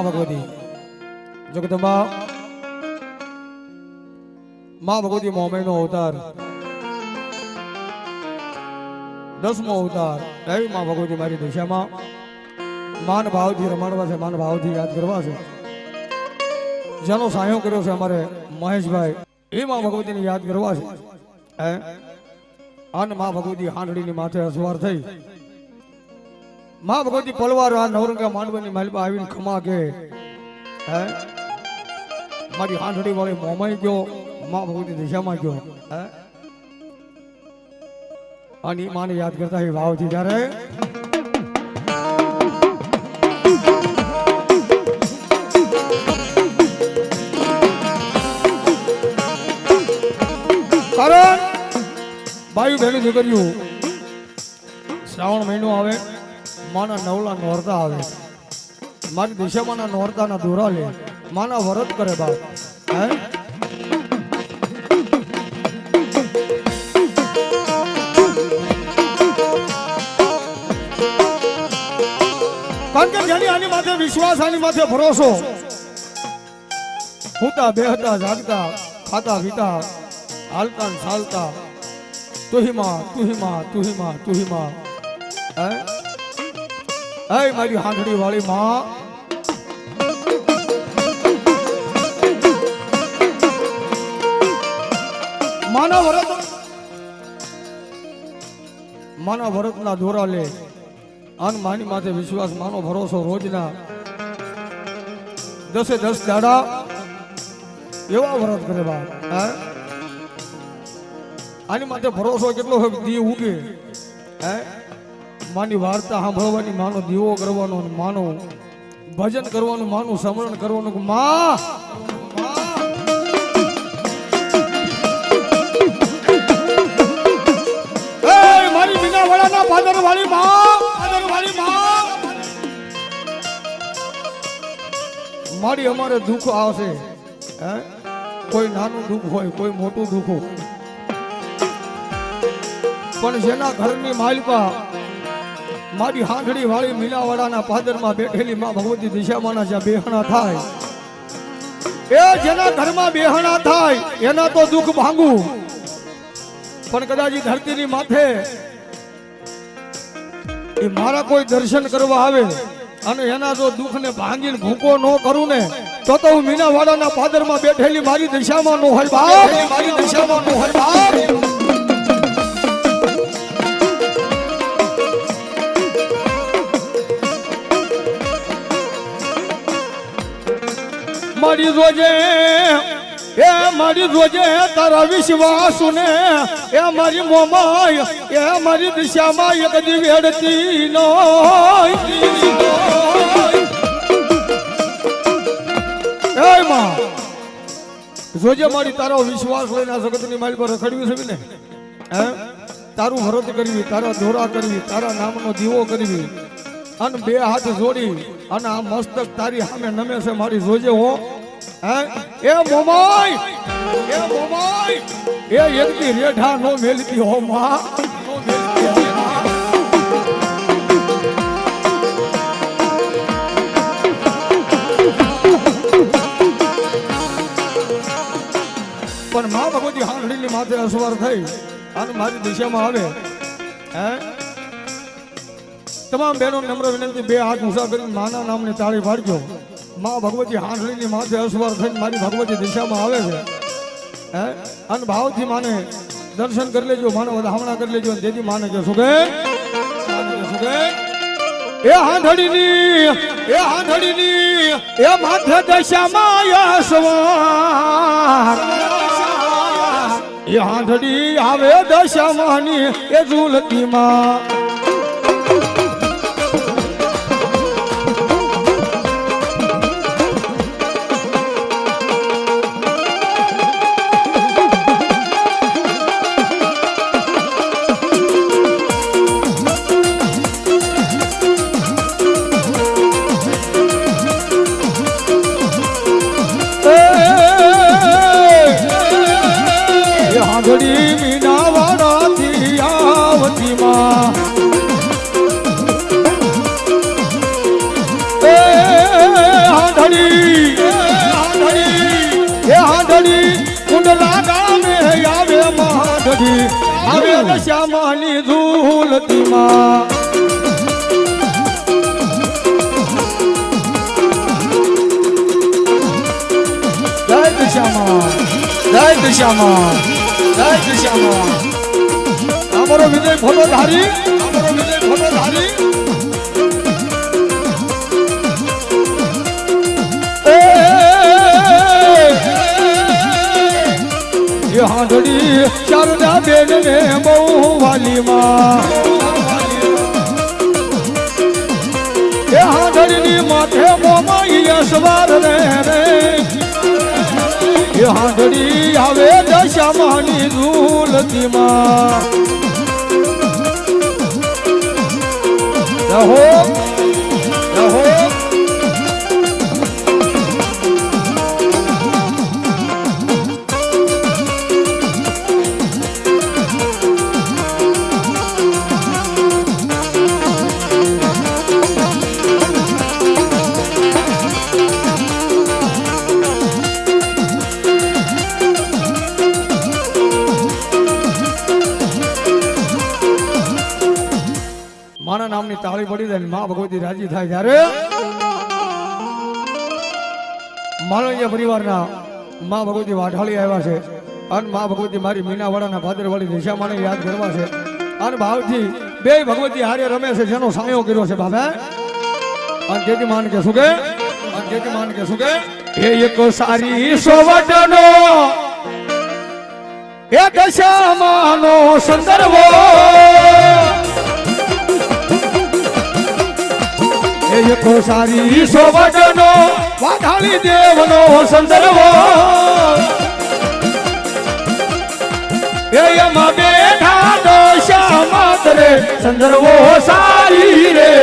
માં ભગવતી જગદંબા મા ભગવતી મોમેનો અવતાર દસમો અવતાર એવી મા ભગવતી મારી દિશામાં માન ભાવથી રમાડવા છે માન ભાવથી યાદ કરવા છે જેનો સહાયો કર્યો છે અમારે મહેશભાઈ એ મા ભગવતીને યાદ કરવા છે હે અન મા ભગવતી હાંડડીની માથે અસવાર થઈ માં ભગવતી પલવાર આ નવરંગા માંડવાની માલબા આવીને ખમા કે હે? મારી હાંડડી વાળી મોમાઈ ગયો માં ભગવતી દિશામાં ગયો. હે? અને માને યાદ કરતા એ વાવજી જ્યારે કારણ ભાઈ બહેન કર્યું, શ્રાવણ મહિનો આવે માના નવલા નોરતા આવે. મારી દિશામાંના નોરતાના દોરા લે. માના વરત કરે બાપ. હે? કારણ જેની આની માથે વિશ્વાસ, આની માથે ભરોસો. હુતા બેહતા, જાગતા, ખાતા, પીતા, હાલતા ચાલતા. તુહિમા તુહિમા તુહિમા તુહિમા. હે મારી હાંડડી વાળી માં. માના વરત માના વરતના દોરા લે. અન માની માથે વિશ્વાસ, માનો ભરોસો રોજના. દસે દસ દાડા એવા વરત કરે બાપ, હે? આની માથે ભરોસો કેટલો દી ઉગે, હે? માની વાર્તા સાંભળવાની માનો દીવો કરવાનો માનો ભજન કરવાનું માનું સમરણ કરવાનું માં! મારી મીના વાળાના પાદર વાળી માં વાળી માં! મારી અમારે દુઃખ આવશે હે? કોઈ નાનું દુઃખ હોય કોઈ મોટું દુઃખ હોય. પણ જેના ઘરની માલિકા મારી હાંડડી વાળી મીનાવાડાના પાદરમાં બેઠેલી માં ભગવતી દિશામાંના જ્યાં બેહણા થાય. એ જેના ઘરમાં બેહણા થાય, એના તો દુઃખ ભાંગું. પણ કદાચ ધરતીની માથે એ મારા કોઈ દર્શન કરવા આવે અને એના જો દુઃખને ભાંગીને ભૂકો ન કરું ને તો તો હું મીનાવાડાના પાદરમાં બેઠેલી મારી દિશામાં નો હોય બાપ મારી દિશામાં નો હોય બાપ મારી જોજે એ મારી જોજે તારા વિશ્વાસુ ને એ મારી મોમાય, એ મારી દિશામાં એક દિવેડતી નો જોજે મારી તારો વિશ્વાસ લઈને આ જગતની મારી પર રખડવી છે ને હે? તારું હરત કરવી, તારા ધોરા કરવી, તારા નામનો દીવો કરવી, અને બે હાથ જોડી, અને આ મસ્તક તારી સામે નમે છે મારી જોજે હો. પણ મા ભગવતી હાંડડીની માથે અસવાર થઈ અને મારી દિશામાં આવે. તમામ બહેનો નમ્ર વિનંતી, બે હાથ મુસાફરી માના નામને તાળી પાડજો. મા ભગવતી હાંસળીની માથે અસવાર થઈને મારી ભગવતી દિશામાં આવે છે. હે? અને ભાવથી માને દર્શન કરી લેજો, માને વધામણા કરી લેજો અને જેથી માને કે સુગે સુગે એ હાંધળીની એ હાંધળીની એ માથે દશામાં અસવાર એ હાંડડી આવે દશામાની, એ હાંધડી આવતી માં હાંધણી હાંધણી હે હાંધણી કુંડલા ગામે આવે મહાંધણી આવે શ્યામાની ધૂલતી માં દિશામાં જય દિશામાં જય દિશામાં અમારો વિજય ભલો ધારી, અમારો વિજય ભલો ધારી. શારદા બેન ને બહુ વાલીમાં. એ હાંડડીની માથે મોમાં યશવાર રે રે. એ હાંડડી આવે રહો રહો જાય ને મા ભગવતી રાજી થાય ત્યારે માલણીયા પરિવારના મા ભગવતી વાઢાળી આવ્યા છે અને મા ભગવતી મારી મીનાવાડાના ભાદરવાળી દિશામાને યાદ કરવા છે. અને ભાવથી બે ભગવતી હારે રમે છે, જેનો સાયો કર્યો છે બાબા અને જેથી માન કે શું કે? અને જેથી માન કે શું કે? એ એક સારી સોવટનો એ શામાનો સંદર્ભો. એકો સારી સોવટનો વાઢાળી દેવનો સંદર્ભો એમાં બેઠા દશા માત્ર સંદર્ભો સારી રે.